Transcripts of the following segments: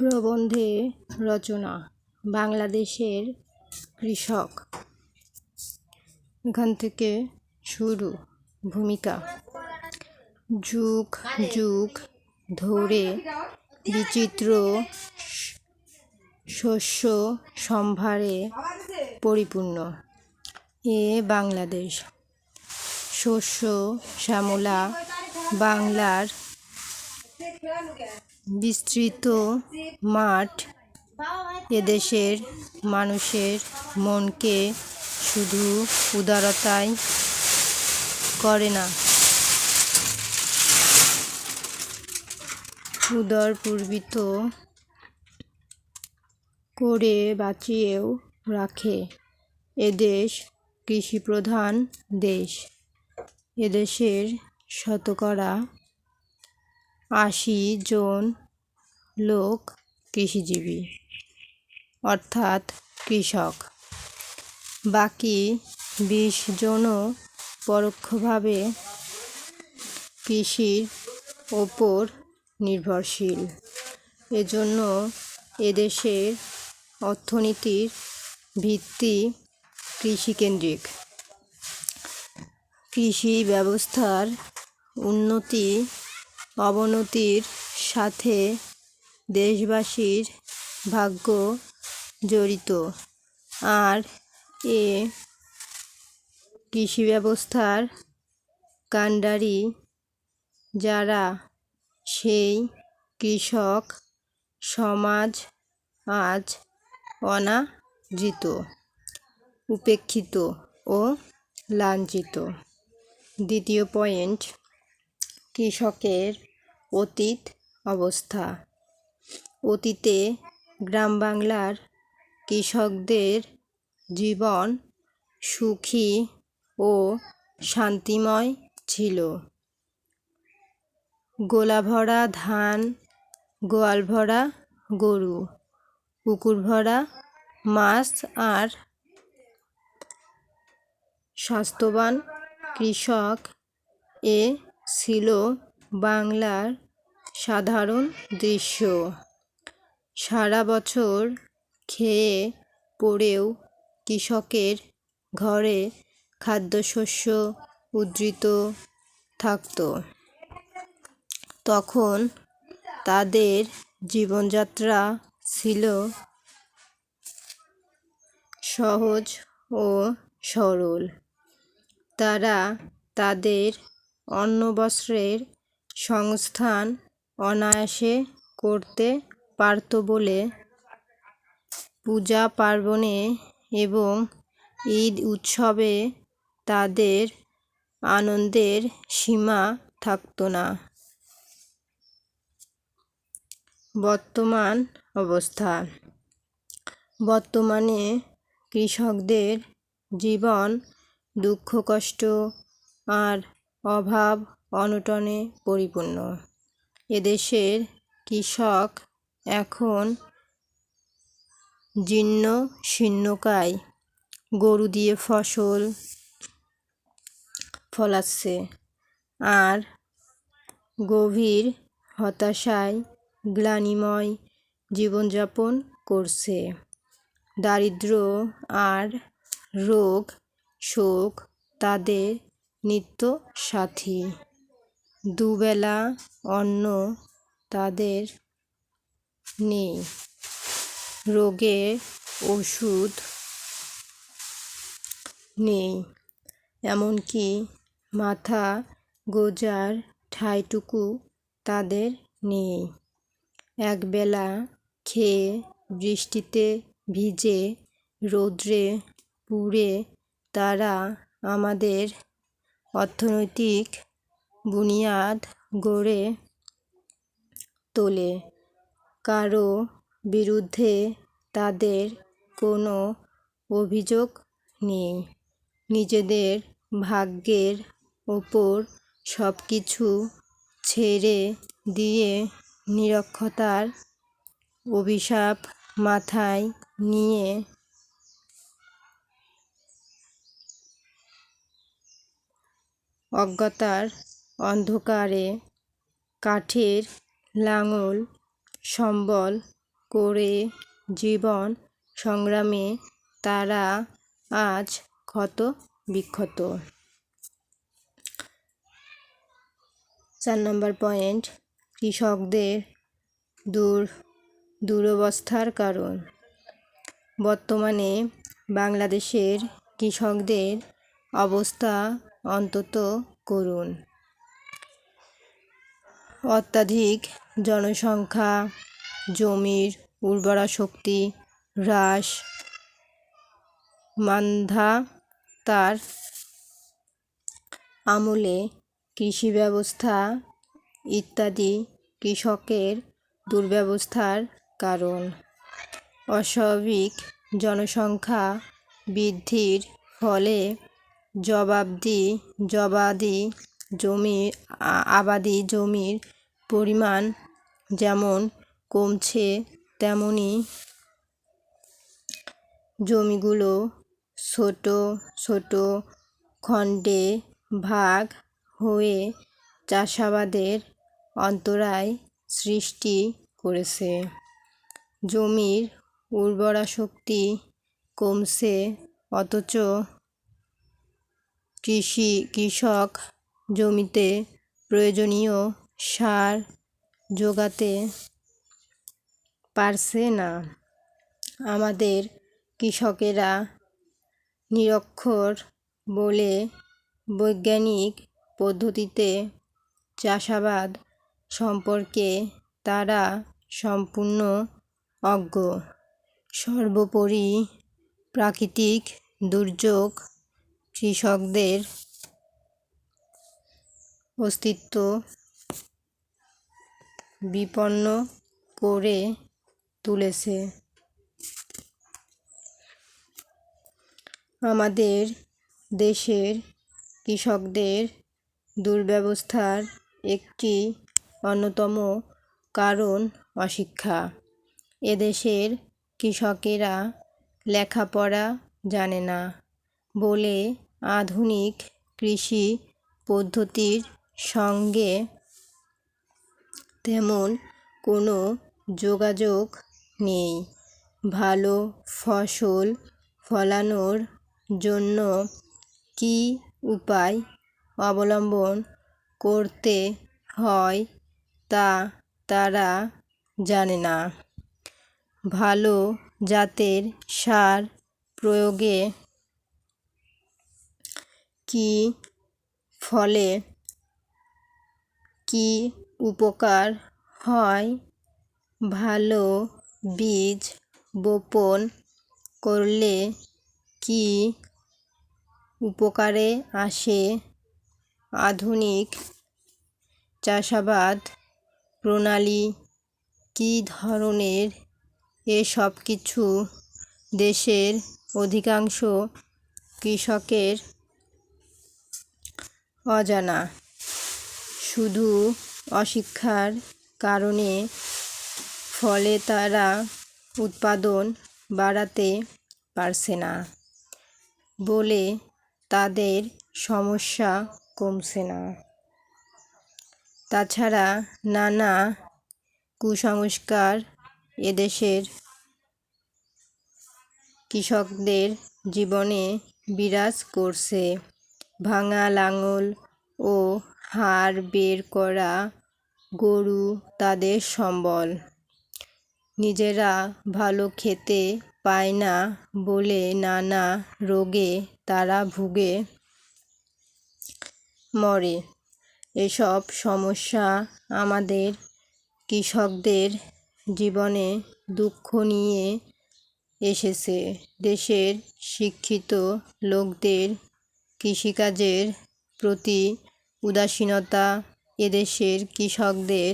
প্রবন্ধে রচনা, বাংলাদেশের কৃষক। এখান থেকে শুরু ভূমিকা। যুগ যুগ ধরে বিচিত্র শস্য সম্ভারে পরিপূর্ণ। এ বাংলাদেশ। শস্য, শ্যামলা বাংলার বিস্তৃত মাঠ এদেশের মানুষের মনকে শুধু উদারতাই করে না। উদরপূর্বিত করে বাঁচিয়েও রাখে এদেশ কৃষিপ্রধান দেশ। এদেশের শতকরা আশি জন লোক কৃষিজীবী, অর্থাৎ কৃষক। বাকি বিশ জনও পরোক্ষভাবে কৃষির ওপর নির্ভরশীল। এজন্য এদেশের অর্থনীতির ভিত্তি কৃষিকেন্দ্রিক। কৃষি ব্যবস্থার উন্নতি অবনতির সাথে দেশবাসীর ভাগ্য জড়িত। আর এ কৃষি ব্যবস্থার কাণ্ডারি যারা, সেই কৃষক সমাজ আজ অনাদৃত, উপেক্ষিত ও লাঞ্ছিত। দ্বিতীয় পয়েন্ট কৃষকের অতীত অবস্থা। অতীতে গ্রাম বাংলার কৃষকদের জীবন সুখী ও শান্তিময় ছিল। গোলা ভরা ধান গোয়াল ভরা গরু পুকুর ভরা মাছ আর স্বাস্থ্যবান কৃষক এ ছিল বাংলার সাধারণ দৃশ্য। সারা বছর খেয়ে পড়েও কৃষকের ঘরে খাদ্যশস্য উদ্ধৃত থাকত। তখন তাদের জীবনযাত্রা ছিল সহজ ও সরল। তারা তাদের অন্ন বস্ত্রের সংস্থান অনায়াসে করতে পারত বলে পূজা পার্বণে এবং ঈদ উৎসবে তাদের আনন্দের সীমা থাকত না। বর্তমান অবস্থা। বর্তমানে কৃষকদের জীবন দুঃখ, কষ্ট আর অভাব অনটনে পরিপূর্ণ। এদেশের কৃষক এখন জীর্ণ শীর্ণকায়। গরু দিয়ে ফসল ফলাচ্ছে। আর গভীর হতাশায় গ্লানিময় জীবনযাপন করছে। দারিদ্র আর রোগ শোক তাদের নিত্য সাথী দুবেলা অন্ন তাদের নেই। রোগে ওষুধ নেই। এমনকি মাথা গোজার ঠাঁইটুকু তাদের নেই। একবেলা খেয়ে বৃষ্টিতে ভিজে রৌদ্রে পুড়ে তারা আমাদের অর্থনৈতিক বুনিয়াদ গড়ে তোলে। কারও বিরুদ্ধে তাদের কোনো অভিযোগ নেই। নিজেদের ভাগ্যের ওপর সব কিছু ছেড়ে দিয়ে নিরক্ষতার অভিশাপ মাথায় নিয়ে অজ্ঞতার অন্ধকারে কাঠের লাঙল সম্বল করে জীবন সংগ্রামে তারা আজ ক্ষত বিক্ষত। চার নম্বর পয়েন্ট, কৃষকদের দূর, দুরবস্থার কারণ। বর্তমানে বাংলাদেশের কৃষকদের অবস্থা অন্তত করুন। অত্যাধিক জনসংখ্যা, জমির উর্বরা শক্তি হ্রাস মান্ধা তার আমলে কৃষি ব্যবস্থা ইত্যাদি কৃষকের দুর্ব্যবস্থার কারণ। অস্বাভাবিক জনসংখ্যা বৃদ্ধির ফলে জবাবদি, জবাদি জমি আবাদি জমির পরিমাণ যেমন কমছে তেমনি জমিগুলো ছোট ছোট খণ্ডে ভাগ হয়ে চাষাবাদের অন্তরায় সৃষ্টি করেছে। জমির উর্বরা শক্তি কমছে, অথচ কৃষি, কৃষক জমিতে প্রয়োজনীয় সার জোগাতে পারছে না। আমাদের কৃষকেরা নিরক্ষর বলে বৈজ্ঞানিক পদ্ধতিতে চাষাবাদ সম্পর্কে তারা সম্পূর্ণ অজ্ঞ। সর্বোপরি প্রাকৃতিক দুর্যোগ কৃষকদের অস্তিত্ব বিপন্ন করে তুলেছে। আমাদের দেশের কৃষকদের দুর্ব্যবস্থার একটি অন্যতম কারণ অশিক্ষা। এদেশের কৃষকেরা লেখাপড়া জানে না বলে আধুনিক কৃষি পদ্ধতির সঙ্গে তেমন কোনো যোগাযোগ নেই। ভালো ফসল ফলানোর জন্য কী উপায় অবলম্বন করতে হয় তা তারা জানে না। ভালো জাতের সার প্রয়োগে কী ফলে কী উপকার হয়? ভালো বীজ বপন করলে কী উপকারে আসে? আধুনিক চাষাবাদ প্রণালী কী ধরনের? এসব কিছু দেশের অধিকাংশ কৃষকের অজানা। শুধু অশিক্ষার কারণে ফলে তারা উৎপাদন বাড়াতে পারছে না বলে তাদের সমস্যা কমছে না। তাছাড়া নানা কুসংস্কার এদেশের কৃষকদের জীবনে বিরাজ করছে। ভাঙা লাঙল ও হাড় বের করা গরু তাদের সম্বল। নিজেরা ভালো খেতে পায় না বলে নানা রোগে তারা ভুগে মরে। এসব সমস্যা আমাদের কৃষকদের জীবনে দুঃখ নিয়ে এসেছে। দেশের শিক্ষিত লোকদের কৃষিকাজের প্রতি উদাসীনতা এদেশের কৃষকদের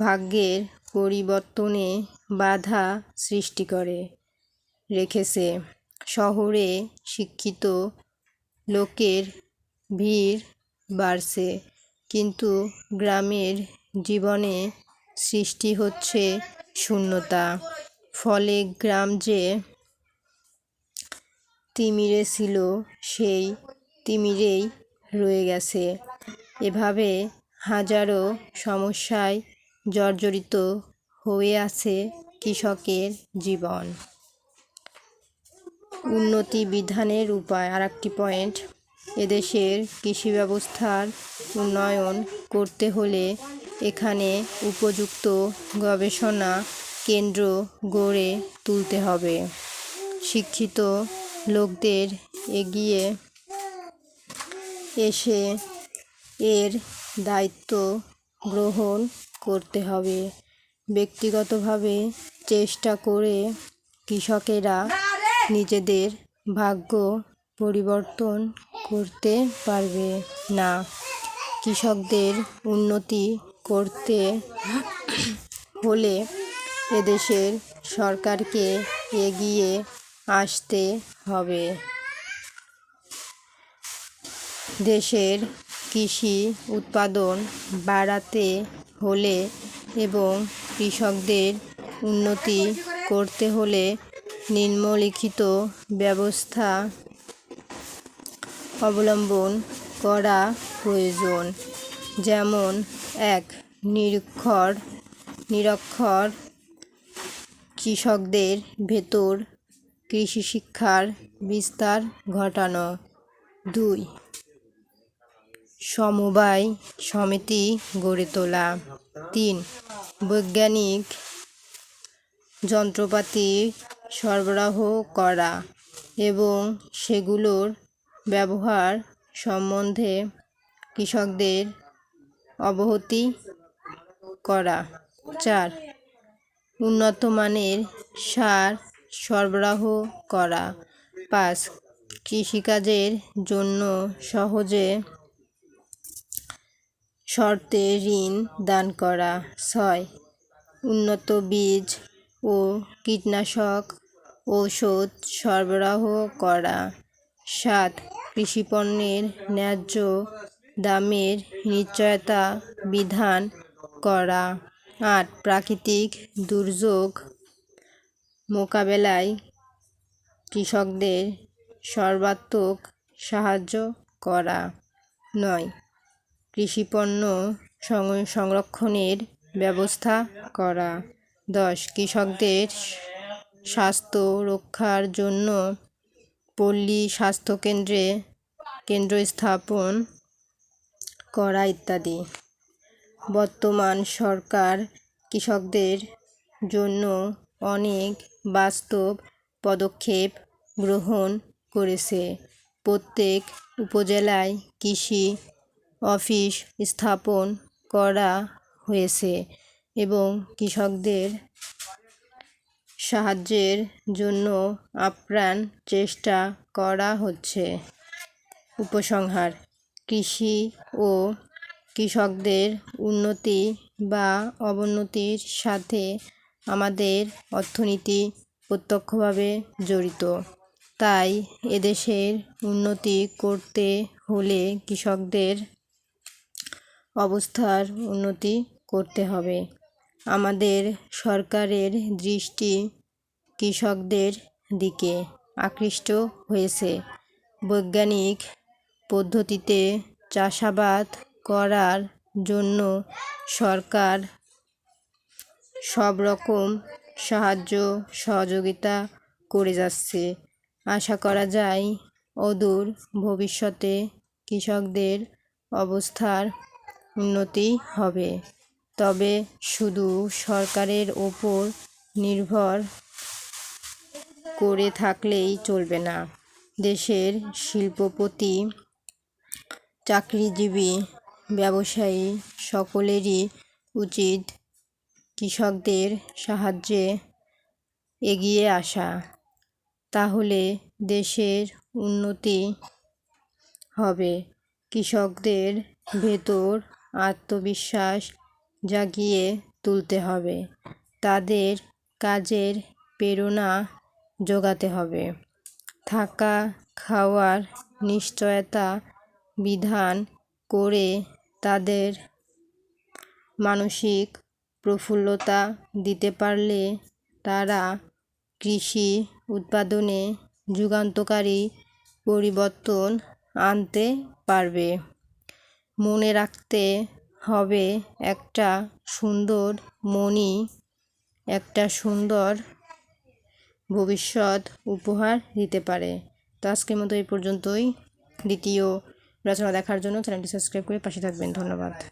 ভাগ্যের পরিবর্তনে বাধা সৃষ্টি করে রেখেছে। শহরে শিক্ষিত লোকের ভিড় বাড়ছে, কিন্তু গ্রামের জীবনে সৃষ্টি হচ্ছে শূন্যতা। ফলে গ্রাম যে তিমিরে ছিল, সেই তিমিরেই রয়ে গেছে। এভাবে হাজারো সমস্যায় জর্জরিত হয়ে আছে কৃষকের জীবন। উন্নতি বিধানের উপায় আর একটি পয়েন্ট, এদেশের কৃষি ব্যবস্থার উন্নয়ন করতে হলে এখানে উপযুক্ত গবেষণা কেন্দ্র গড়ে তুলতে হবে। শিক্ষিত লোকদের এগিয়ে এসে এর দায়িত্ব গ্রহণ করতে হবে। ব্যক্তিগতভাবে চেষ্টা করে কৃষকেরা নিজেদের ভাগ্য পরিবর্তন করতে পারবে না। কৃষকদের উন্নতি করতে হলে এদেশের সরকারকে এগিয়ে আসতে হবে। দেশের কৃষি উৎপাদন বাড়াতে হলে এবং কৃষকদের উন্নতি করতে হলে নিম্নলিখিত ব্যবস্থা অবলম্বন করা প্রয়োজন। যেমন, এক, নিরক্ষর নিরক্ষর কৃষকদের ভেতর কৃষি শিক্ষার বিস্তার ঘটানো। দুই, সমবায় সমিতি গড়ে তোলা। তিন, বৈজ্ঞানিক যন্ত্রপাতি সরবরাহ করা এবং সেগুলোর ব্যবহার সম্বন্ধে কৃষকদের অবহতি করা। চার উন্নত মানের সার সরবরাহ করা। পাঁচ, কৃষিকাজের জন্য সহজে শর্তে ঋণ দান করা। ছয়, উন্নত বীজ ও কীটনাশক ঔষধ সরবরাহ করা। সাত, কৃষিপণ্যের ন্যায্য দামের নিশ্চয়তা বিধান করা। আট, প্রাকৃতিক দুর্যোগ মোকাবেলায় কৃষকদের সর্বাত্মক সাহায্য করা নয়। কৃষিপণ্য সংরক্ষণের ব্যবস্থা করা। দশ, কৃষকদের স্বাস্থ্য রক্ষার জন্য পল্লী স্বাস্থ্যকেন্দ্রে কেন্দ্র স্থাপন করা ইত্যাদি। বর্তমান সরকার কৃষকদের জন্য অনেক বাস্তব পদক্ষেপ গ্রহণ করেছে। প্রত্যেক উপজেলায় কৃষি অফিস স্থাপন করা হয়েছে এবং কৃষকদের সাহায্যের জন্য আপ্রাণ চেষ্টা করা হচ্ছে। উপসংহার, কৃষি ও কৃষকদের উন্নতি বা অবনতির সাথে আমাদের অর্থনীতি প্রত্যক্ষভাবে জড়িত। তাই এদেশের উন্নতি করতে হলে কৃষকদের অবস্থার উন্নতি করতে হবে। আমাদের সরকারের দৃষ্টি কৃষকদের দিকে আকৃষ্ট হয়েছে। বৈজ্ঞানিক পদ্ধতিতে চাষাবাদ করার জন্য সরকার সব রকম সাহায্য, সহযোগিতা করে যাচ্ছে। আশা করা যায়, অদূর ভবিষ্যতে কৃষকদের অবস্থার উন্নতি হবে। তবে শুধু সরকারের ওপর নির্ভর করে থাকলেই চলবে না। দেশের শিল্পপতি, চাকরিজীবী, ব্যবসায়ী সকলেরই উচিত কৃষকদের সাহায্যে এগিয়ে আসা, তাহলে দেশের উন্নতি হবে। কৃষকদের ভেতর আত্মবিশ্বাস জাগিয়ে তুলতে হবে। তাদের কাজের প্রেরণা যোগাতে হবে। থাকা খাওয়ার নিশ্চয়তা বিধান করে তাদের মানসিক প্রফুল্লতা দিতে পারলে তারা কৃষি উৎপাদনে যুগান্তকারী পরিবর্তন আনতে পারবে। মনে রাখতে হবে, একটা সুন্দর মণি, একটা সুন্দর ভবিষ্যৎ উপহার দিতে পারে। তো আজকের মতো এই পর্যন্তই। দ্বিতীয় রচনা দেখার জন্য চ্যানেলটি সাবস্ক্রাইব করে পাশে থাকবেন। ধন্যবাদ।